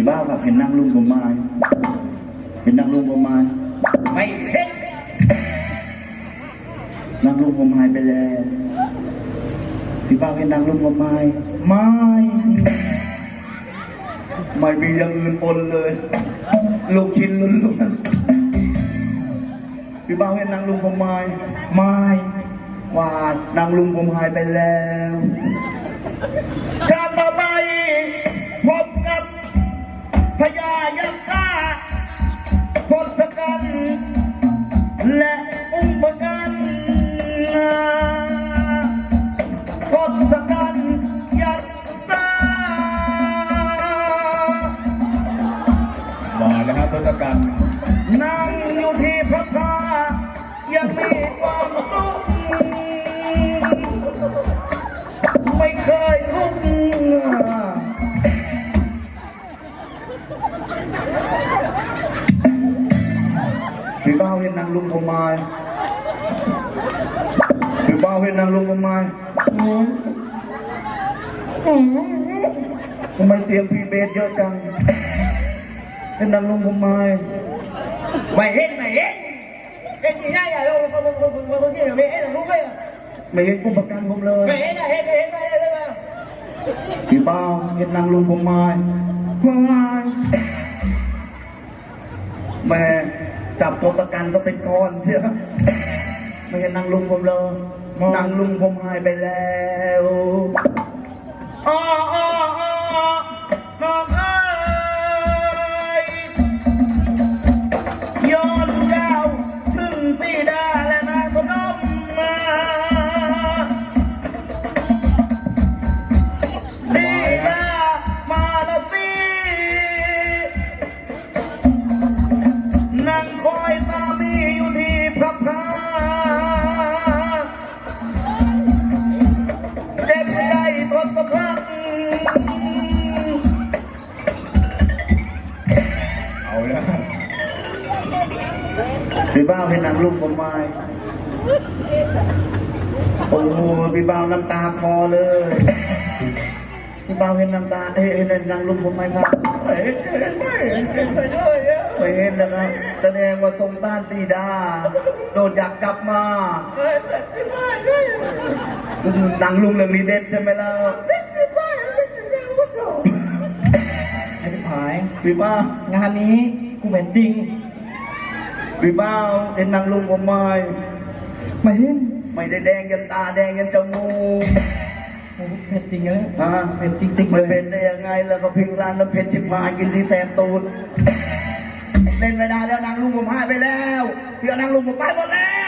พี่บ้าวครับเห็นนางลุงผมมาเห็นนางลุงผมมาไม่เห็นนางลุงผมหายไปแล้วพี่บ้าวเห็นนางลุงผมมาไม่ไม่มีอย่างอื่นปนเลยลูกชิ้นล้วนๆพี่บ้าวเห็นนางลุงผมมาไม่ว่านางลุงผมหายไปแล้ว นั่งอยู่ที่พระพายังมีความสุขไม่เคยทุกข์พี่บ้าวเห็นนางลุงผมมาพี่บ้าวเห็นนางลุงผมมาทำไมเสียงพี่เบสเยอะจังเห็นนางลุงผมมา ไม่เห็นไม่เห็นเห็นที่ไหนอะเราเราเราเราคนที่ไม่เห็นรู้ไหมไม่เห็นกุมประกันผมเลยไม่เห็นอะเห็นไม่เห็นไม่เห็นไม่เห็นพี่บ้าวเห็นนางลุงผมมาไม่แม่จับตัวประกันก็เป็นก้อนเชียวไม่เห็นนางลุงผมเลยนางลุงผมหายไปแล้วอ้อ พี่บ้าวเห็นนางลุงผมไหมโอ้โหพี่บ้าวน้ำตาคอเลย พี่บ้าวเห็นน้ำตา เอ้ยเห็นนางลุงผมไหมครับไม่เห็นไม่เห็นไม่ด้วยอะไม่เห็นนะครับแสดงว่าตรงต้านตีดา โดนอยากจับมาไม่ไม่ไม่ไม่หนังลุงเรื่องนี้เด็ดใช่ไหมล่ะไอ้ที่ผายพี่บ้าวงานนี้กูเหม็นจริง พี่บ้าวเห็นนางลุงผมไหมไม่เห็นไม่ได้แดงยันตาแดงยันจมูกโอ้เผ็ดจริงเลยฮะเผ็ดจริงๆมัเลนยเป็นได้ยังไงแล้วก็พริกร้านน้ำเพชรชิพายกินที่แสบตูดเล่นไม่ได้แล้วนางลุงผมหายไปแล้วพี่เอานางลุงผมไปหมดแล้ว